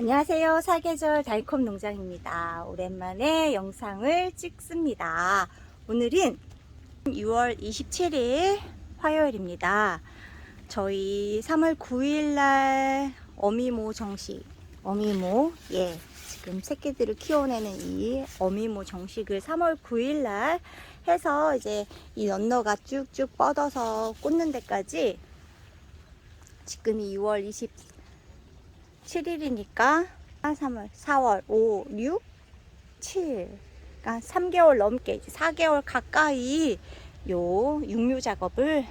안녕하세요. 사계절 달콤 농장입니다. 오랜만에 영상을 찍습니다. 오늘은 6월 27일 화요일입니다. 저희 3월 9일 날 어미모 정식, 어미모, 예, 지금 새끼들을 키워내는 이 어미모 정식을 3월 9일 날 해서 이제 이 런너가 쭉쭉 뻗어서 꽂는 데까지 지금이 6월 20 7일이니까 3월, 4월, 5, 6, 7. 그러니까 3개월 넘게 이제 4개월 가까이 요 육묘 작업을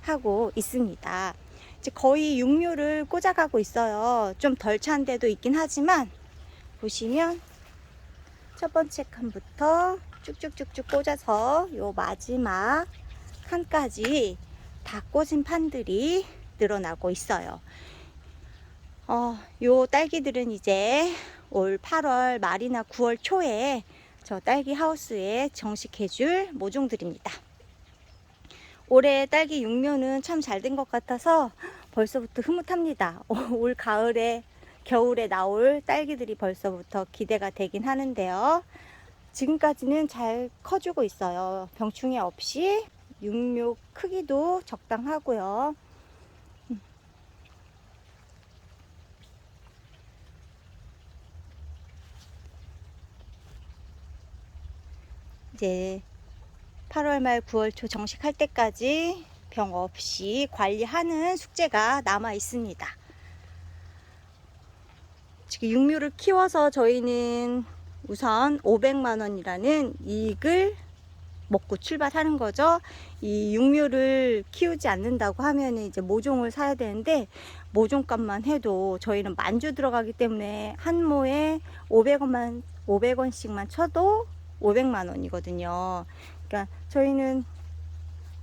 하고 있습니다. 이제 거의 육묘를 꽂아가고 있어요. 좀 덜 찬 데도 있긴 하지만 보시면 첫 번째 칸부터 쭉쭉쭉쭉 꽂아서 요 마지막 칸까지 다 꽂은 판들이 늘어나고 있어요. 어, 요 딸기들은 이제 올 8월 말이나 9월 초에 저 딸기 하우스에 정식 해줄 모종들입니다. 올해 딸기 육묘는 참 잘 된 것 같아서 벌써부터 흐뭇합니다. 올 가을에 겨울에 나올 딸기들이 벌써부터 기대가 되긴 하는데요. 지금까지는 잘 커주고 있어요. 병충해 없이 육묘 크기도 적당하고요. 이제 8월 말 9월 초 정식할 때까지 병 없이 관리하는 숙제가 남아 있습니다. 지금 육묘를 키워서 저희는 우선 500만 원이라는 이익을 먹고 출발하는 거죠. 이 육묘를 키우지 않는다고 하면 이제 모종을 사야 되는데 모종값만 해도 저희는 만주 들어가기 때문에 한 모에 500원만 500원씩만 쳐도 500만 원이거든요. 그러니까 저희는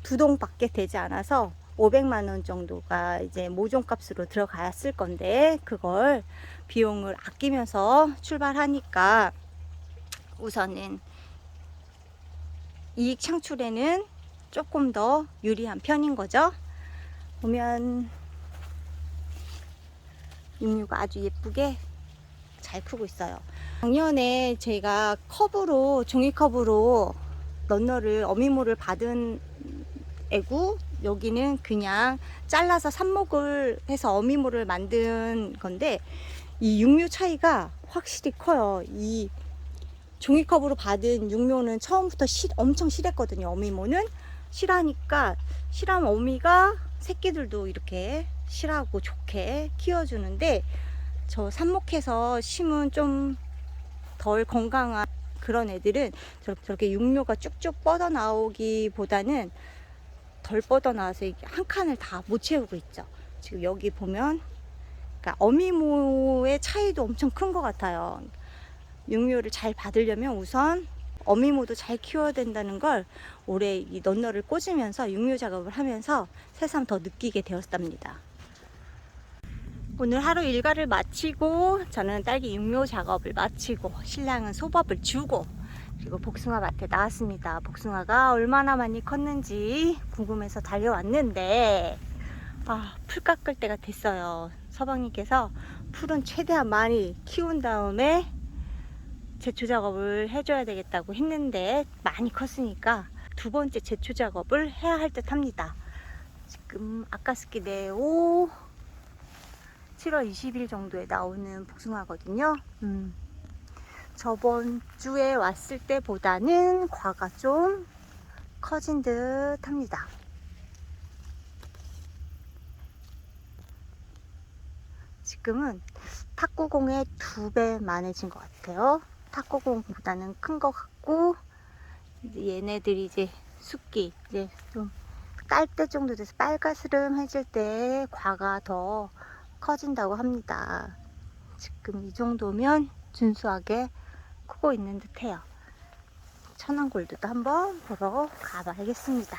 두 동밖에 되지 않아서 500만 원 정도가 이제 모종값으로 들어갔을 건데 그걸 비용을 아끼면서 출발하니까 우선은 이익 창출에는 조금 더 유리한 편인 거죠. 보면 육류가 아주 예쁘게 잘 크고 있어요. 작년에 제가 컵으로 종이컵으로 런너를 어미모를 받은 애고 여기는 그냥 잘라서 삽목을 해서 어미모를 만든 건데 이 육묘 차이가 확실히 커요. 이 종이컵으로 받은 육묘는 처음부터 실, 엄청 실했거든요. 어미모는 실하니까 실한 어미가 새끼들도 이렇게 실하고 좋게 키워주는데 저 삽목해서 심은 좀 덜 건강한 그런 애들은 저렇게 육묘가 쭉쭉 뻗어 나오기보다는 덜 뻗어 나와서 한 칸을 다 못 채우고 있죠. 지금 여기 보면 그러니까 어미모의 차이도 엄청 큰 것 같아요. 육묘를 잘 받으려면 우선 어미모도 잘 키워야 된다는 걸 올해 이 넌너를 꽂으면서 육묘 작업을 하면서 새삼 더 느끼게 되었답니다. 오늘 하루 일과를 마치고 저는 딸기 육묘 작업을 마치고 신랑은 소밥을 주고 그리고 복숭아 밭에 나왔습니다. 복숭아가 얼마나 많이 컸는지 궁금해서 달려왔는데 아, 풀 깎을 때가 됐어요. 서방님께서 풀은 최대한 많이 키운 다음에 제초 작업을 해줘야 되겠다고 했는데 많이 컸으니까 두 번째 제초 작업을 해야 할 듯 합니다. 지금 아까스키 네오 7월 20일 정도에 나오는 복숭아거든요. 음, 저번 주에 왔을 때보다는 과가 좀 커진 듯 합니다. 지금은 탁구공의 두배 많아진 것 같아요. 탁구공보다는 큰 것 같고, 이제 얘네들이 이제 숫기, 이제 좀 깔 때 정도 돼서 빨가스름해질 때 과가 더 커진다고 합니다. 지금 이 정도면 준수하게 크고 있는 듯 해요. 천안골드도 한번 보러 가봐야겠습니다.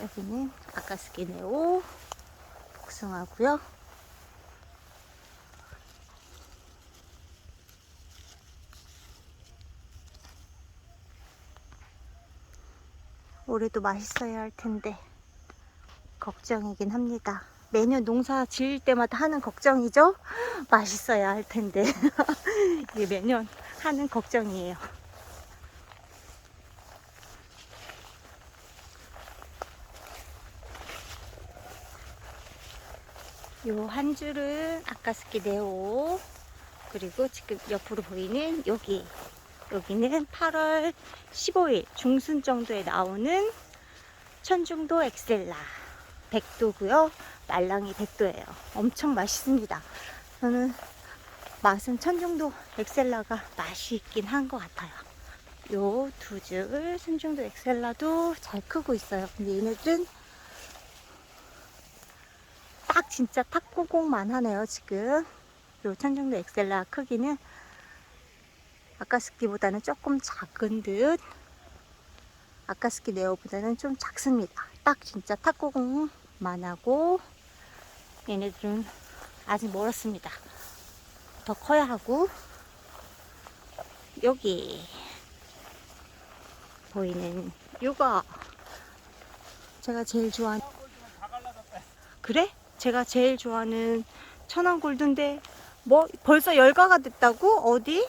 여기는 아까스키네오 복숭아고요. 올해도 맛있어야 할 텐데 걱정이긴 합니다. 매년 농사 지을 때마다 하는 걱정이죠. 맛있어야 할 텐데 이게 매년 하는 걱정이에요. 요 한 줄은 아까스키 네오 그리고 지금 옆으로 보이는 여기 여기는 8월 15일 중순 정도에 나오는 천중도 엑셀라 백도고요. 말랑이 백도예요. 엄청 맛있습니다. 저는 맛은 천중도 엑셀라가 맛이 있긴 한 것 같아요. 요 두 줄 천중도 엑셀라도 잘 크고 있어요. 근데 얘네들은 딱 진짜 탁구공만 하네요 지금. 요 천정도 엑셀라 크기는 아까 스키보다는 조금 작은 듯 아까 스키 네오보다는 좀 작습니다. 딱 진짜 탁구공 만 하고 얘네들은 아직 멀었습니다 더 커야 하고 여기 보이는 요가 제가 제일 좋아하는 그래? 제가 제일 좋아하는 천안 골드인데 뭐 벌써 열가가 됐다고? 어디?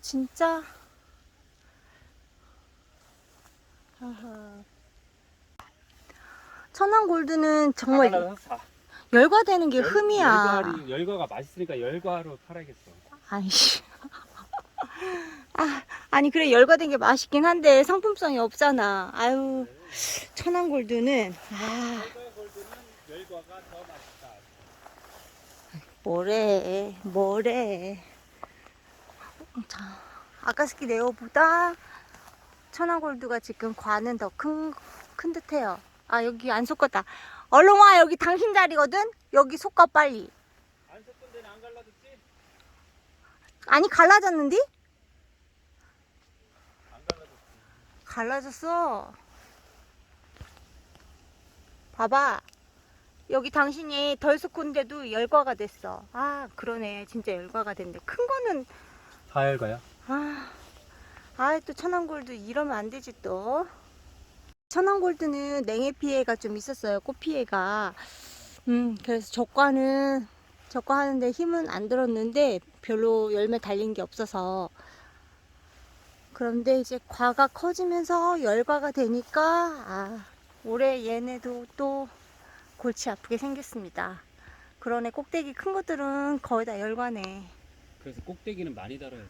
진짜? 아하. 천안 골드는 정말. 열과되는 게 열- 흠이야. 열과리, 열과가 맛있으니까 열과로 팔아야겠어. 아이씨. 아, 아니 그래 열과된 게 맛있긴 한데 상품성이 없잖아. 아유 천안 골드는 아 열과가 더 맛있다. 뭐래 뭐래. 자 아까스키 네오보다 천안 골드가 지금 과는 더큰 큰 듯해요. 아 여기 안 섞었다. 얼른 와 여기 당신 자리거든. 여기 섞어 빨리. 안 섞은 데는 안 갈라졌지? 아니? 안 갈라졌지. 갈라졌어. 봐봐. 여기 당신이 덜 섞은데도 열과가 됐어. 아, 그러네. 진짜 열과가 됐네. 큰 거는, 다 열과야? 아, 아, 또 천안골드 이러면 안 되지 또. 천안골드는 냉해 피해가 좀 있었어요. 꽃 피해가. 음, 그래서 적과는, 적과하는데 힘은 안 들었는데 별로 열매 달린 게 없어서 그런데 이제 과가 커지면서 열과가 되니까 아, 올해 얘네도 또 골치 아프게 생겼습니다. 그러네 꼭대기 큰 것들은 거의 다 열과네. 그래서 꼭대기는 많이 달아야 돼.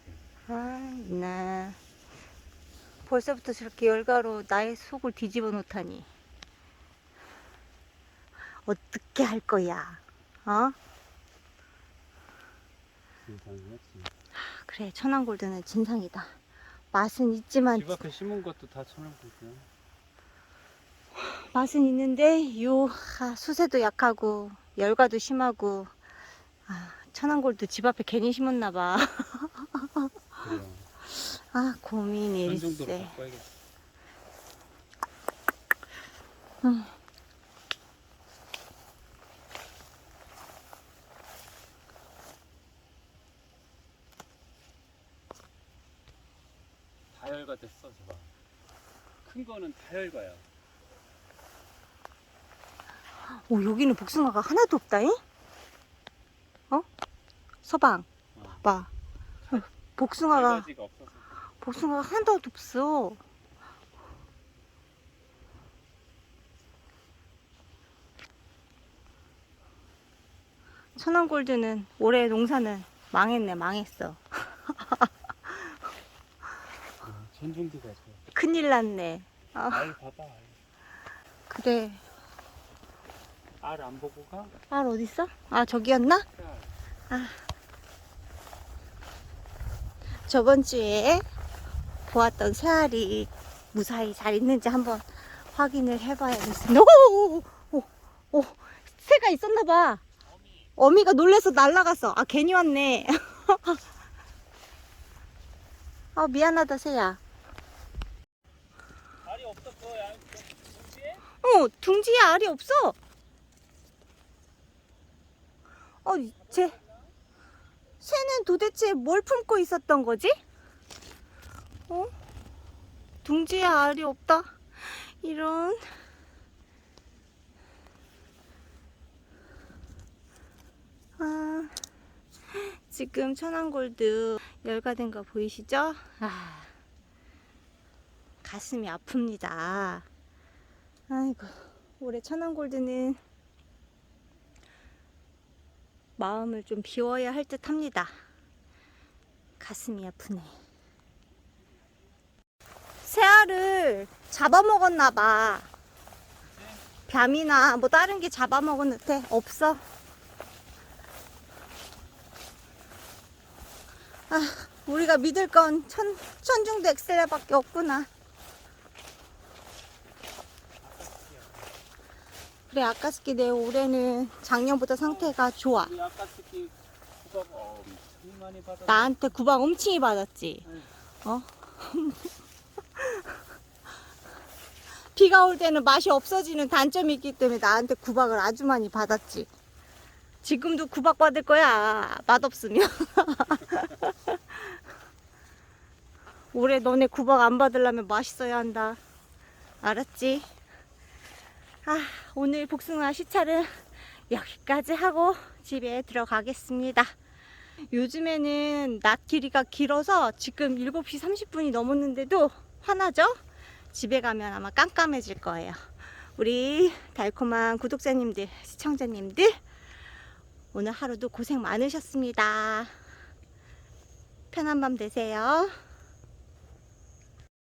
아, 나 벌써부터 저렇게 열과로 나의 속을 뒤집어 놓다니. 어떻게 할 거야? 어? 진상이었지. 그래, 천안골드는 진상이다. 맛은 있지만 집 앞에 심은 것도 다 천연골드야. 맛은 있는데 요 아, 수세도 약하고 열과도 심하고 아, 천안골도 집 앞에 괜히 심었나 봐. 아 고민이 그 정도로 일세. 바꿔야겠어. 음. 다 열과 됐어, 저봐. 큰 거는 다 열과야. 오 여기는 복숭아가 하나도 없다잉? 어? 서방 어. 봐. 어, 복숭아가 없어서. 복숭아가 하나도 없어. 천안골드는 올해 농사는 망했네 망했어. 아, 천중도가 좋아. 큰일 났네. 아, 알 봐봐. 알. 그래. 알 안 보고 가? 알 어딨어? 아 저기였나? 그래, 알. 저번 주에 보았던 새알이 무사히 잘 있는지 한번 확인을 해봐야겠어. 오, 오, 오, 새가 있었나 봐. 어미가 놀래서 날아갔어. 아 괜히 왔네. 아 미안하다 새야. 알이 없었어. 야, 동시에? 어 둥지에 알이 없어. 어 쟤. 새는 도대체 뭘 품고 있었던 거지? 어? 둥지에 알이 없다. 이런. 아, 지금 천안골드 열가된 거 보이시죠? 아, 가슴이 아픕니다. 아이고, 올해 천안골드는 마음을 좀 비워야 할 듯 합니다. 가슴이 아프네. 새알을 잡아먹었나 봐. 뱀이나 뭐 다른 게 잡아먹었는데 없어. 아, 우리가 믿을 건 천, 천중도 엑셀레밖에 없구나. 그래, 아까스키 내 올해는 작년보다 상태가 좋아. 나한테 구박 엄청이 받았지. 응. 어? 비가 올 때는 맛이 없어지는 단점이 있기 때문에 나한테 구박을 아주 많이 받았지. 지금도 구박 받을 거야. 맛없으면. 올해 너네 구박 안 받으려면 맛있어야 한다. 알았지? 아, 오늘 복숭아 시찰은 여기까지 하고 집에 들어가겠습니다. 요즘에는 낮 길이가 길어서 지금 7시 30분이 넘었는데도 화나죠? 집에 가면 아마 깜깜해질 거예요. 우리 달콤한 구독자님들, 시청자님들, 오늘 하루도 고생 많으셨습니다. 편한 밤 되세요.